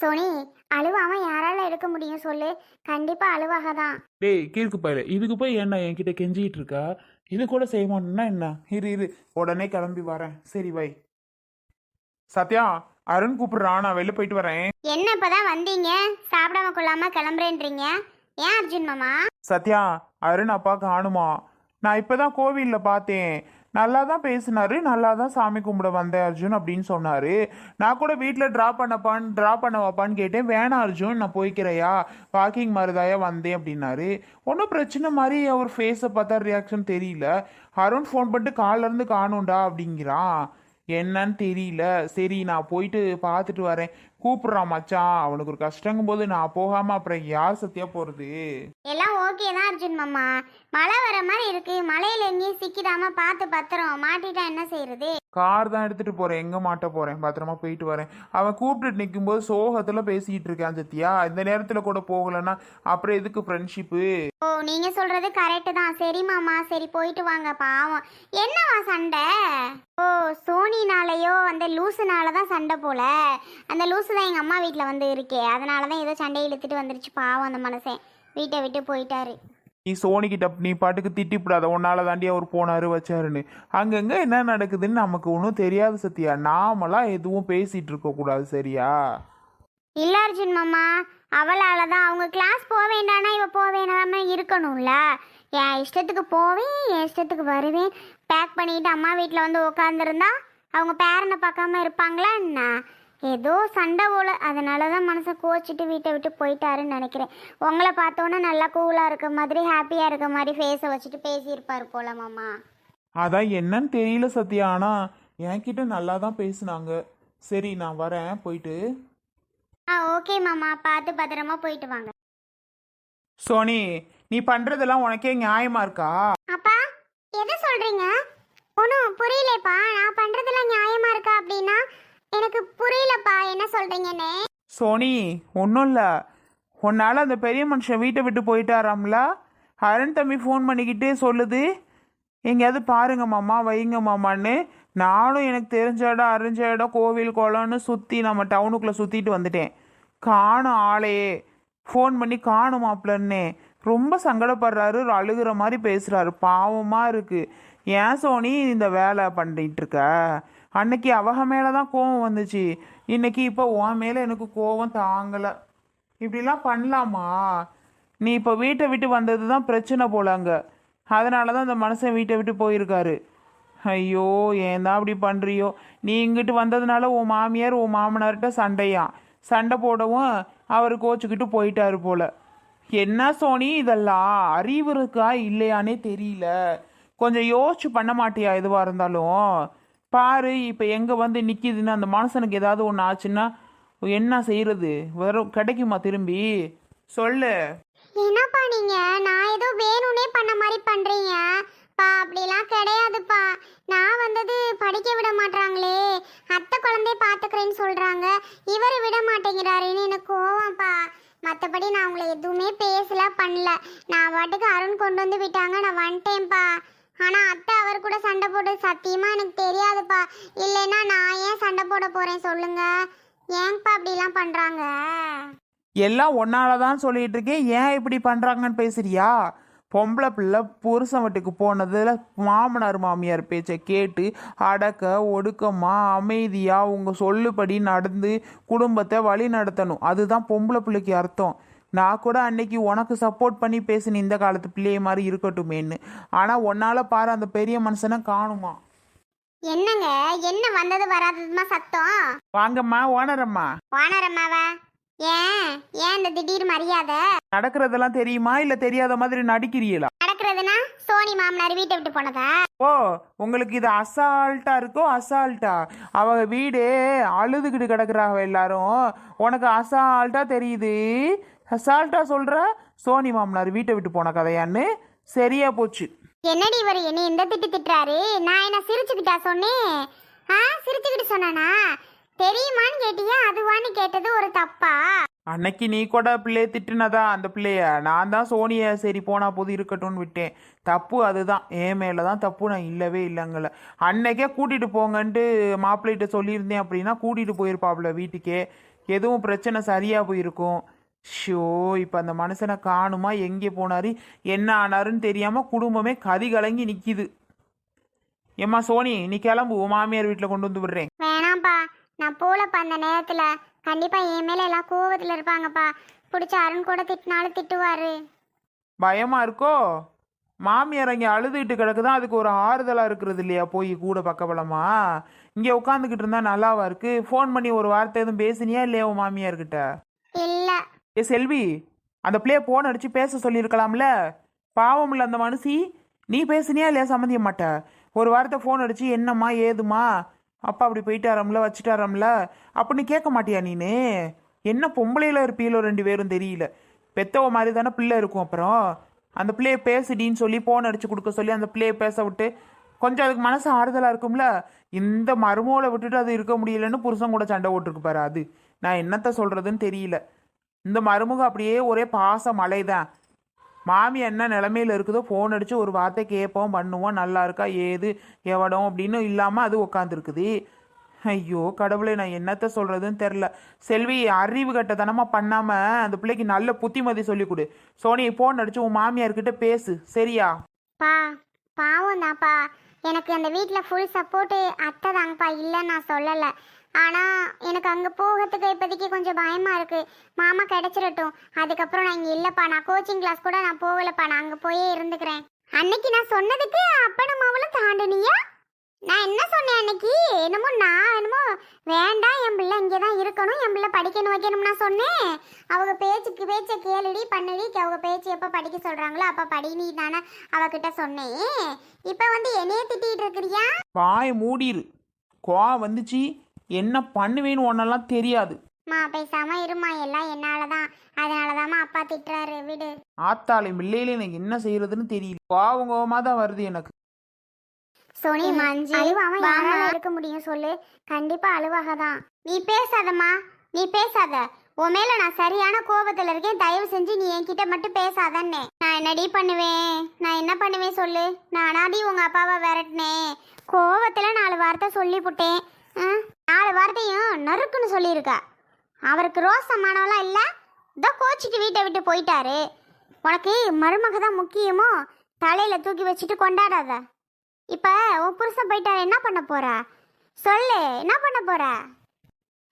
Sony அழுவாம யாரால எடுக்க முடியும் சொல்லு. கண்டிப்பா அழுவாக தான் டேய் கீழ்க்கு பயில இதுக்கு போய் என்ன என்கிட்ட கெஞ்சிட்டு இருக்கா? இது கூட செய்ய மாட்டேன்னா என்ன? இரு இரு. உடனே கிளம்பி வரேன். சரி வை சத்யா அருண் கூப்பிடுறான் நான் வெளில போயிட்டு வரேன். என்ன இப்பதான் வந்தீங்க? சாப்பிடாம கொள்ளாம கிளம்புறேன்றீங்க. ஏன் அர்ஜுன் மாமா? சத்யா அருண் அப்பா காணுமா? நான் இப்பதான் கோவில்ல பார்த்தேன். நல்லா தான் பேசினாரு நல்லா தான் சாமி கும்பிட வந்தேன் அர்ஜுன் அப்படின்னு சொன்னாரு. நான் கூட வீட்டில் ட்ரா பண்ணப்பான்னு ட்ராப் பண்ண வைப்பான்னு கேட்டேன். வேணாம் அர்ஜுன் நான் போய்க்கிறையா? வாக்கிங் மாதிரிதாயா வந்தேன் அப்படின்னாரு. ஒன்றும் பிரச்சனை மாதிரி அவர் ஃபேஸை பார்த்தா ரியாக்ஷன் தெரியல. அருண் ஃபோன் பண்ணிட்டு கால்ல இருந்து காணும்டா அப்படிங்கிறான். என்னன்னு தெரியல. சரி நான் போயிட்டு பார்த்துட்டு வரேன். கூப்பிடுறான் மச்சான். அவனுக்கு ஒரு கஷ்டங்கும் போது நான் போகாம அப்புறம் யார் சத்தியா போறது? எல்லாம் ஓகே தான் அர்ஜுன் மாமா. மழை வர மாதிரி இருக்கு. மழையில எங்கேயும் சிக்கிடாம பார்த்து பத்திரம். மாட்டிட்டா என்ன செய்யறது கார் தான் எடுத்துகிட்டு போகிறேன் எங்கே மாட்ட போகிறேன் பத்திரமா போயிட்டு வரேன். அவன் கூப்பிட்டுட்டு நிற்கும்போது சோகத்தில் பேசிக்கிட்டு இருக்கான் சத்தியா இந்த நேரத்தில் கூட போகலன்னா அப்புறம் எதுக்கு ஃப்ரெண்ட்ஷிப்பு ஓ நீங்கள் சொல்கிறது கரெக்டு தான். சரி மாமா சரி போயிட்டு வாங்க. பாவம். என்னவா சண்டை? ஓ சோனினாலேயோ அந்த லூசுனால தான் சண்டை போல. அந்த லூசு தான் எங்கள் அம்மா வீட்டில் வந்து இருக்கே. அதனால தான் ஏதோ சண்டையை இழுத்துட்டு வந்துருச்சு. பாவம் அந்த மனுஷன் வீட்டை விட்டு போயிட்டாரு. நீ சோனிக்கிட்ட நீ பாட்டுக்கு திட்டிப்படாத உன்னால தாண்டி அவர் போனாரு வச்சாருன்னு. அங்கங்க என்ன நடக்குதுன்னு நமக்கு ஒன்றும் தெரியாது சத்தியா நாமெல்லாம் எதுவும் பேசிட்டு இருக்க கூடாது சரியா? இல்ல அர்ஜுன் மாமா அவளால தான் அவங்க கிளாஸ் போக வேண்டாம்னா இவ போக வேண்டாம இருக்கணும்ல. என் இஷ்டத்துக்கு போவேன் என் இஷ்டத்துக்கு வருவேன். பேக் பண்ணிட்டு அம்மா வீட்டில் வந்து உட்காந்துருந்தா அவங்க பேரனை பார்க்காம இருப்பாங்களா என்ன? ஏதோ சண்டை போல. அதனால தான் மனசை கோச்சிட்டு வீட்டை விட்டு போயிட்டாருன்னு நினைக்கிறேன். உங்களை பார்த்தோன்னே நல்லா கூலாக இருக்க மாதிரி ஹாப்பியாக இருக்க மாதிரி ஃபேஸை வச்சுட்டு பேசியிருப்பார் போல மாமா. அதான் என்னன்னு தெரியல சத்யா. ஆனா என்கிட்ட நல்லா தான் பேசுனாங்க. சரி நான் வரேன் போயிட்டு. ஆ ஓகே மாமா. பார்த்து பத்திரமா போயிட்டு வாங்க. சோனி நீ பண்றதெல்லாம் உனக்கே நியாயமா இருக்கா? அப்பா எதை சொல்றீங்க? ஒன்றும் புரியலப்பா நான் பண்றதெல்லாம் நியாயமா இருக்கா அப்படின்னா எனக்கு புரியலப்பா என்ன சொல்றீங்கன்னு? சோனி ஒன்றும் இல்லை. உன்னால் அந்த பெரிய மனுஷன் வீட்டை விட்டு போயிட்டாராம்ல? அருண் தம்பி ஃபோன் பண்ணிக்கிட்டே சொல்லுது. எங்கேயாவது பாருங்க மாமா வைங்க மாமான்னு. நானும் எனக்கு தெரிஞ்ச இடம் அறிஞ்ச இடம் கோவில் குளம்னு சுற்றி நம்ம டவுனுக்குள்ளே சுற்றிட்டு வந்துட்டேன். காணும் ஆளையே. ஃபோன் பண்ணி காணும் மாப்பிள்ளன்னே. ரொம்ப சங்கடப்படுறாரு அழுகிற மாதிரி பேசுகிறாரு பாவமாக இருக்குது ஏன் சோனி இந்த வேலை பண்ணிட்டு இருக்க? அன்னைக்கு அவக மேலே தான் கோவம் வந்துச்சு. இன்னைக்கு இப்போ உன் மேலே எனக்கு கோவம் தாங்கலை. இப்படிலாம் பண்ணலாமா? நீ இப்போ வீட்டை விட்டு வந்தது தான் பிரச்சனை போல அங்கே. அதனால தான் அந்த மனுஷன் வீட்டை விட்டு போயிருக்காரு. ஐயோ ஏன் தான் அப்படி பண்ணுறியோ நீ இங்கிட்டு வந்ததுனால உன் மாமியார் உன் மாமனார்கிட்ட சண்டையான் சண்டை போடவும் அவர் கோச்சுக்கிட்டு போயிட்டாரு போல. என்ன சோனி இதெல்லாம் அறிவு இருக்கா இல்லையானே தெரியல. கொஞ்சம் யோசிச்சு பண்ண மாட்டியா எதுவாக இருந்தாலும்? பாரு இப்போ எங்கே வந்து நிற்கிதுன்னு அந்த மனுஷனுக்கு ஏதாவது ஒன்று ஆச்சுன்னா என்ன செய்யறது வரும் கிடைக்குமா திரும்பி? சொல்லு. என்னப்பா நீங்க? நான் ஏதோ வேணும்னே பண்ண மாதிரி பண்றீங்க. பா அப்படிலாம் கிடையாதுப்பா. நான் வந்தது படிக்க விட மாட்டாங்களே அத்தை குழந்தைய பாத்துக்கிறேன்னு சொல்றாங்க. இவர் விட மாட்டேங்கிறாருன்னு எனக்கு கோவம்ப்பா. மற்றபடி நான் உங்களை எதுவுமே பேசல பண்ணல. நான் வாட்டுக்கு அருண் கொண்டு வந்து விட்டாங்க. நான் வந்துட்டேன்ப்பா. ஆனால் அத்தை அவர் கூட சண்டை போட்டு சத்தியமா எனக்கு தெரியாதுப்பா. இல்லைன்னா நான் ஏன் சண்டை போட போறேன் சொல்லுங்க? ஏங்கப்பா அப்படிலாம் பண்றாங்க? எல்லாம் ஒன்னால தான் சொல்லிட்டு இருக்கேன். ஏன் இப்படி பண்றாங்கன்னு பேசுறியா? பொம்பளை பிள்ளை புருஷன் வீட்டுக்கு போனதில் மாமனார் மாமியார் பேச்சை கேட்டு அடக்க ஒடுக்கமாக அமைதியாக உங்கள் சொல்லுபடி நடந்து குடும்பத்தை வழி நடத்தணும். அதுதான் பொம்பளை பிள்ளைக்கு அர்த்தம். நான் கூட அன்னைக்கு உனக்கு சப்போர்ட் பண்ணி பேசின இந்த காலத்து பிள்ளைய மாதிரி இருக்கட்டுமேன்னு. ஆனா உன்னால பாரு அந்த பெரிய மனுஷனை காணுமா? என்னங்க? என்ன வந்தது வராததுமா சத்தம்? வாங்கம்மா ஓனரம்மா. வானரம்மாவா ஏன்? ஏன் இந்த திடீர் மரியாதை? நடக்கிறதெல்லாம் தெரியுமா? இல்ல தெரியாத மாதிரி நடிக்கிறீங்களா? நடக்கிறதுனா சோனி மாமனார் வீட்டை விட்டு போனதா? ஓ உங்களுக்கு இது அசால்ட்டா இருக்கோ? அசால்ட்டா அவங்க வீடு அழுதுகிட்டு கிடக்குறாங்க எல்லாரும். உனக்கு அசால்ட்டா தெரியுது? அசால்ட்டா சொல்ற சோனி மாமனார் வீட்டை விட்டு போன கதையான்னு சரியா போச்சு. என்னடி இவர்? என்ன இந்த திட்டு திட்டுறாரு? நான் என்ன சிரிச்சுக்கிட்டா சொன்னேன் ஆ சிரிச்சுக்கிட்டு சொன்னானா? தெரியுமான்னு கேட்டியா? அதுவான்னு கேட்டது ஒரு தப்பா? அன்னைக்கு நீ கூட பிள்ளைய திட்டுனதா அந்த பிள்ளைய? நான் தான் சோனிய சரி போனா போது இருக்கட்டும்னு விட்டேன். தப்பு அதுதான். என் மேல தான் தப்பு. நான் இல்லவே இல்லைங்கள அன்னைக்கே கூட்டிட்டு போங்கன்ட்டு மாப்பிள்ளைகிட்ட சொல்லியிருந்தேன் அப்படின்னா கூட்டிட்டு போயிருப்பாப்ல வீட்டுக்கே. எதுவும் பிரச்சனை சரியா போயிருக்கும். ஷோ இப்போ அந்த மனுஷனை காணுமா? எங்கே போனாரு? என்ன ஆனாருன்னு தெரியாம குடும்பமே கதி கலங்கி நிக்குது. ஏம்மா சோனி நீ கிளம்பு. உன் மாமியார் வீட்டில் கொண்டு வந்து விடுறேன். வேணாம்ப்பா. நான் போலப்பா அந்த நேரத்தில். கண்டிப்பாக என் மேலே எல்லாம் கோவத்தில் இருப்பாங்கப்பா. பிடிச்ச அருண் கூட திட்டினாலும் திட்டுவாரு. பயமா இருக்கோ? மாமியார் அங்கே அழுதுகிட்டு கிடக்குதான் அதுக்கு ஒரு ஆறுதலாக இருக்கிறது இல்லையா? போய் கூட பக்கபலமா இங்கே உட்காந்துக்கிட்டு இருந்தா நல்லாவா இருக்கு? ஃபோன் பண்ணி ஒரு வார்த்தை எதுவும் பேசுனியா இல்லையா உன் மாமியார்கிட்ட? ஏ செல்வி அந்த பிள்ளைய போன் அடிச்சு பேச சொல்லியிருக்கலாம்ல? பாவம் இல்லை அந்த மனுஷி. நீ பேசுனியா இல்லையா சம்மந்திய மாட்ட? ஒரு வாரத்தை ஃபோன் அடிச்சு என்னம்மா ஏதுமா அப்பா அப்படி போயிட்டாரம்ல வச்சுட்டாரம்ல? அப்படின்னு கேட்க மாட்டியா நீனு? என்ன பொம்பளையில இருப்பீங்களோ ரெண்டு பேரும் தெரியல. பெத்தவ மாதிரி தானே பிள்ளை இருக்கும் அப்புறம். அந்த பிள்ளைய பேசுடின்னு சொல்லி ஃபோன் அடிச்சு கொடுக்க சொல்லி அந்த பிள்ளைய பேச விட்டு கொஞ்சம் அதுக்கு மனசு ஆறுதலாக இருக்கும்ல? இந்த மருமோளை விட்டுட்டு அது இருக்க முடியலன்னு புருஷன் கூட சண்டை ஓட்டிருக்கு பாரு அது. நான் என்னத்த சொல்றதுன்னு தெரியல. இந்த மருமகம் அப்படியே ஒரே பாச மலைதான் மாமி என்ன நிலமையில இருக்குதோ ஃபோன் அடித்து ஒரு வார்த்தை கேட்போம் பண்ணுவோம் நல்லா இருக்கா ஏது எவடம் அப்படின்னு இல்லாமல் அது உட்காந்துருக்குது ஐயோ கடவுளே நான் என்னத்த சொல்கிறதுன்னு தெரில செல்வி அறிவு கட்டத்தனமாக பண்ணாமல் அந்த பிள்ளைக்கு நல்ல புத்திமதி சொல்லி கொடு சோனி ஃபோன் அடித்து உன் மாமியார்கிட்ட பேசு சரியா? பா பாவம் தான்ப்பா எனக்கு அந்த வீட்டில் ஃபுல் சப்போர்ட்டு அத்தை தாங்கப்பா இல்லைன்னு நான் சொல்லலை. ஆனால் எனக்கு அங்கே போகிறதுக்கு இப்போதைக்கு கொஞ்சம் பயமாக இருக்குது மாமா கிடச்சிடட்டும் அதுக்கப்புறம் நான் இங்கே இல்லைப்பா. நான் கோச்சிங் கிளாஸ் கூட நான் போகலப்பா. நான் அங்கே போயே இருந்துக்கிறேன். அன்னைக்கு நான் சொன்னதுக்கு அப்பனும் அவளும் தாண்டினியா? நான் என்ன சொன்னேன் அன்னைக்கு? என்னமோ நான் என்னமோ வேண்டாம் என் பிள்ளை இங்கே தான் இருக்கணும். என் பிள்ளை படிக்கணும் வைக்கணும் நான் சொன்னேன். அவங்க பேச்சுக்கு பேச்சை கேளுடி பண்ணுடி. அவங்க பேச்சு எப்போ படிக்க சொல்கிறாங்களோ அப்போ படினி தானே அவகிட்ட சொன்னேன். இப்போ வந்து என்னையே திட்டிகிட்டு இருக்கிறியா? வாய் மூடிரு. கோவம் வந்துச்சு. என்ன பண்ணுவேன்னு ஒன்னெல்லாம் தெரியாது. மா பேசாம இருமா. எல்லாம் என்னால தான் அதனால தாம்மா அப்பா திட்டுறாரு. விடு. ஆத்தாளை மில்லையில எனக்கு என்ன செய்யறதுன்னு தெரியல. கோவம் கோவமா தான் வருது எனக்கு. சோனி மஞ்சு அழுவாம யாரால இருக்க முடியும் சொல்லு. கண்டிப்பா அழுவாக தான் நீ பேசாதம்மா. நீ பேசாத. உன் மேல நான் சரியான கோபத்துல இருக்கேன். தயவு செஞ்சு நீ என்கிட்ட மட்டும் பேசாதன்னே. நான் என்னடி பண்ணுவேன்? நான் என்ன பண்ணுவேன் சொல்லு? நானாடி உங்க அப்பாவை விரட்டினேன். கோவத்துல நாலு வார்த்தை சொல்லிப்புட்டேன். ஆ? நாலு வார்த்தையும் நறுக்குன்னு சொல்லியிருக்கா. அவருக்கு ரோசமானவெல்லாம் இல்லை? இதோ கோச்சிட்டு வீட்டை விட்டு போயிட்டாரு. உனக்கு மருமக தான் முக்கியமோ? தலையில் தூக்கி வச்சுட்டு கொண்டாடாத. இப்போ உன் புருஷன் போயிட்டாரு என்ன பண்ண போகிறா சொல்லு என்ன பண்ண போகிற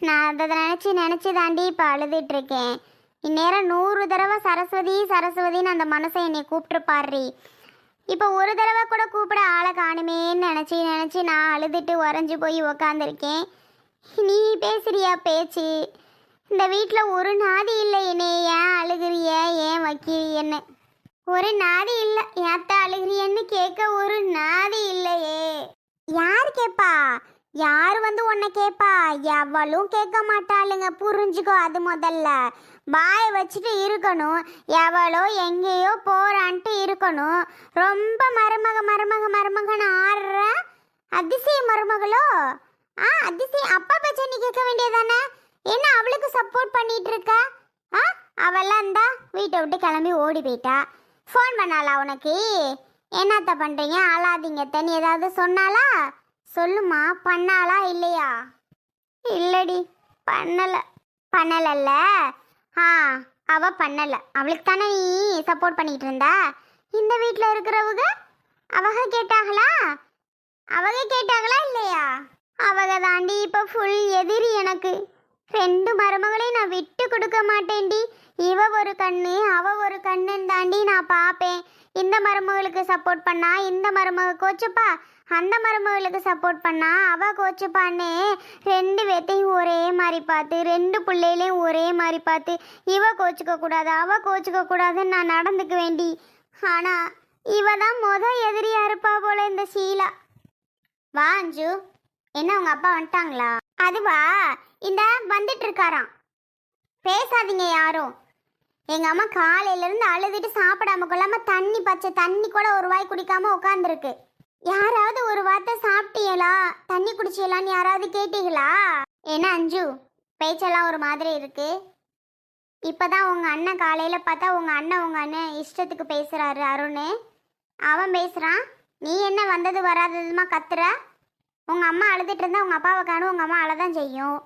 நான் அதை நினச்சி நினச்சி தாண்டி இப்போ அழுதுட்டுருக்கேன் இந்நேரம் நூறு தடவை சரஸ்வதி சரஸ்வதின்னு அந்த மனசை என்னை கூப்பிட்டுருப்பாரு இப்போ ஒரு தடவை கூட கூப்பிட ஆளை காணுமேன்னு நினச்சி நினச்சி நான் அழுதுட்டு உறைஞ்சி போய் உக்காந்துருக்கேன். நீ பேசுறியா பேச்சு? இந்த வீட்டில் ஒரு நாதி இல்லை என்னே ஏன் அழுகிறிய? ஏன் வைக்கிறியன்னு? ஒரு நாதி இல்லை. ஏத்த அழுகிறியன்னு கேட்க ஒரு நாதி இல்லையே. யார் கேட்பா யார் வந்து உன்னை கேட்பா எவளும் கேட்க மாட்டாளுங்க. புரிஞ்சுக்கோ அது முதல்ல. வாயை வச்சுட்டு இருக்கணும். எவளோ எங்கேயோ போறான்ட்டு இருக்கணும். ரொம்ப மருமக மருமக மருமகன்னு ஆடுற அதிசய மருமகளோ? ஆ அதிசய அப்பா பேச்ச நீ கேட்க வேண்டியதானே என்ன அவளுக்கு சப்போர்ட் பண்ணிட்டு இருக்க? ஆ அவெல்லாம் இருந்தா வீட்டை விட்டு கிளம்பி ஓடி போயிட்டா. ஃபோன் பண்ணாளா உனக்கு? என்னத்த பண்ணுறீங்க ஆளாதீங்க தண்ணி ஏதாவது சொன்னாலா சொல்லுமா பண்ணாளா இல்லையா? இல்லடி பண்ணலை. பண்ணலல்ல? ஆ அவ பண்ணல. அவளுக்கு தானே நீ சப்போர்ட் பண்ணிட்டு இருந்தா? இந்த வீட்டில் இருக்கிறவங்க அவங்க கேட்டாங்களா? அவங்க கேட்டாங்களா இல்லையா? அவங்க தாண்டி இப்போ ஃபுல் எதிரி எனக்கு. ரெண்டு மருமகளையும் நான் விட்டு கொடுக்க மாட்டேன்டி. இவ ஒரு கண்ணு அவ ஒரு கண்ணுன்னு தாண்டி நான் பார்ப்பேன் இந்த மருமகளுக்கு சப்போர்ட் பண்ணா இந்த மருமக கோச்சுப்பா. அந்த மருமகளுக்கு சப்போர்ட் பண்ணா அவ கோச்சுப்பான்னு ரெண்டு பேத்தையும் ஒரே மாதிரி பார்த்து ரெண்டு பிள்ளைகளையும் ஒரே மாதிரி பார்த்து இவ கோச்சிக்க கூடாது அவ கோச்சிக்க கூடாதுன்னு நான் நடந்துக்க வேண்டி ஆனா இவ தான் மொத எதிரியா இருப்பா போல இந்த ஷீலா வாஞ்சு என்ன உங்க அப்பா வந்துட்டாங்களா? அதுவா? இந்த வந்துட்டு இருக்காராம் பேசாதீங்க யாரும். எங்க அம்மா காலையில இருந்து அழுதுட்டு சாப்பிடாம கொள்ளாம தண்ணி பச்சை தண்ணி கூட ஒரு வாய் குடிக்காம உட்காந்துருக்கு யாராவது ஒரு வார்த்தை சாப்பிட்டீங்களா? தண்ணி குடிச்சீங்களான்னு யாராவது கேட்டீங்களா? என்ன அஞ்சு பேச்செல்லாம் ஒரு மாதிரி இருக்கு. இப்பதான் உங்க அண்ணன் காலையில பார்த்தா உங்க அண்ணன் உங்க அண்ணன் இஷ்டத்துக்கு பேசுறாரு அருண். அவன் பேசுறான். நீ என்ன வந்தது வராததுமா கத்துற? உங்கள் அம்மா அழுதுட்டு இருந்தால் உங்கள் அப்பாவை காணும் உங்கள் அம்மா அழதான் செய்யும்.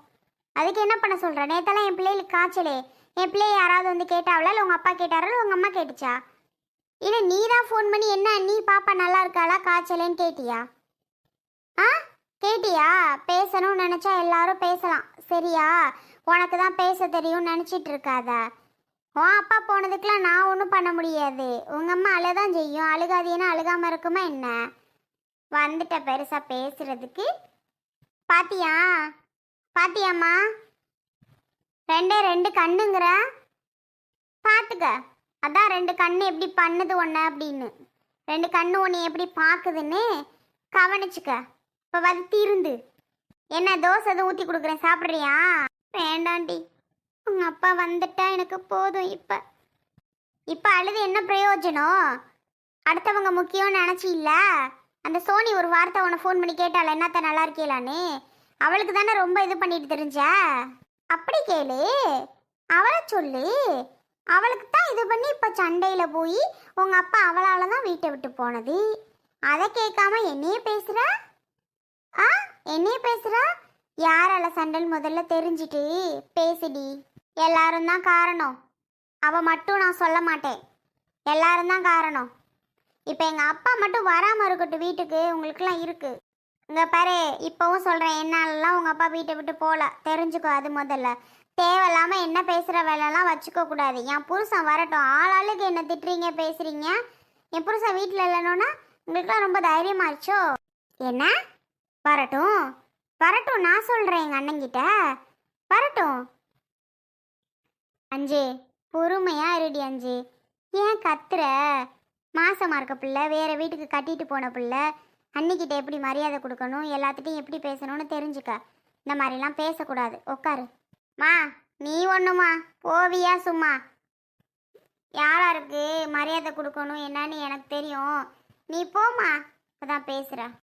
அதுக்கு என்ன பண்ண சொல்ற? நேத்தெல்லாம் என் பிள்ளைகளுக்கு காய்ச்சலே. என் பிள்ளைய யாராவது வந்து கேட்டாவளா? இல்லை உங்கள் அப்பா கேட்டாரா? இல்லை உங்கள் அம்மா கேட்டுச்சா? இல்லை நீ தான் ஃபோன் பண்ணி என்ன நீ பாப்பா நல்லா இருக்காளா? காய்ச்சலேன்னு கேட்டியா? ஆ? கேட்டியா? பேசணும்னு நினச்சா எல்லாரும் பேசலாம். சரியா? உனக்கு தான் பேச தெரியும்னு நினச்சிட்டு இருக்காத. உன் அப்பா போனதுக்கெலாம் நான் ஒன்றும் பண்ண முடியாது. உங்கள் அம்மா அழுதான் செய்யும். அழுகாதீன்னா அழுகாமல் இருக்குமா என்ன? வந்துட்ட பெருசாக பேசுறதுக்கு. பாத்தியா? பாத்தியாம்மா? ரெண்டே ரெண்டு கண்ணுங்கிற? பார்த்துக்க அதான் ரெண்டு கண்ணு எப்படி பண்ணுது ஒன்று அப்படின்னு. ரெண்டு கண்ணு ஒன்று எப்படி பார்க்குதுன்னு கவனிச்சுக்க. இப்போ வந்து தீருந்து. என்ன தோசை எதுவும் ஊற்றி கொடுக்குறேன் சாப்பிட்றியா? வேண்டாண்டி. உங்கள் அப்பா வந்துட்டா எனக்கு போதும் இப்போ. இப்போ அழுது என்ன பிரயோஜனம்? அடுத்தவங்க முக்கியம்னு நினச்சி இல்லை அந்த சோனி ஒரு வார்த்தை உன்னை ஃபோன் பண்ணி கேட்டாள் என்னத்த நல்லா இருக்கீங்களான்னு அவளுக்கு தானே ரொம்ப இது பண்ணிட்டு தெரிஞ்ச? அப்படி கேளு. அவளை சொல்லு. அவளுக்கு தான் இது பண்ணி இப்போ சண்டையில் போய் உங்கள் அப்பா அவளால் தான் வீட்டை விட்டு போனது. அதை கேட்காம என்னையே பேசுகிற ஆ? என்னையே பேசுகிற யாரால சண்டைன்னு முதல்ல தெரிஞ்சிட்டு பேசுடி. எல்லாரும் தான் காரணம். அவ மட்டும் நான் சொல்ல மாட்டேன். எல்லாரும் தான் காரணம். இப்போ எங்கள் அப்பா மட்டும் வராமல் இருக்கட்டும் வீட்டுக்கு. உங்களுக்குலாம் இருக்குது இங்கே பாரு இப்போவும் சொல்கிறேன் என்னாலலாம் உங்கள் அப்பா வீட்டை விட்டு போகல தெரிஞ்சுக்கோ அது முதல்ல. தேவையில்லாமல் என்ன பேசுகிற வேலைலாம் வச்சுக்க கூடாது. என் புருஷன் வரட்டும். ஆளாளுக்கு என்ன திட்டுறீங்க பேசுகிறீங்க என் புருஷன் வீட்டில் இல்லைனோன்னா உங்களுக்குலாம் ரொம்ப தைரியமாச்சோ என்ன? வரட்டும். வரட்டும் நான் சொல்கிறேன் எங்கள் அண்ணங்கிட்ட வரட்டும். அஞ்சு. பொறுமையாக இருடி அஞ்சு. ஏன் கத்துற? மாசமாக இருக்க பிள்ளை வேறு வீட்டுக்கு கட்டிட்டு போன பிள்ளை அன்னிக்கிட்ட எப்படி மரியாதை கொடுக்கணும் எல்லாத்துட்டையும் எப்படி பேசணும்னு தெரிஞ்சுக்க. இந்த மாதிரிலாம் பேசக்கூடாது. உட்காரு மா நீ ஒன்றுமா போவியா சும்மா? யாராருக்கு மரியாதை கொடுக்கணும் என்னன்னு எனக்கு தெரியும். நீ போம்மா. இப்பதான் பேசுகிறேன்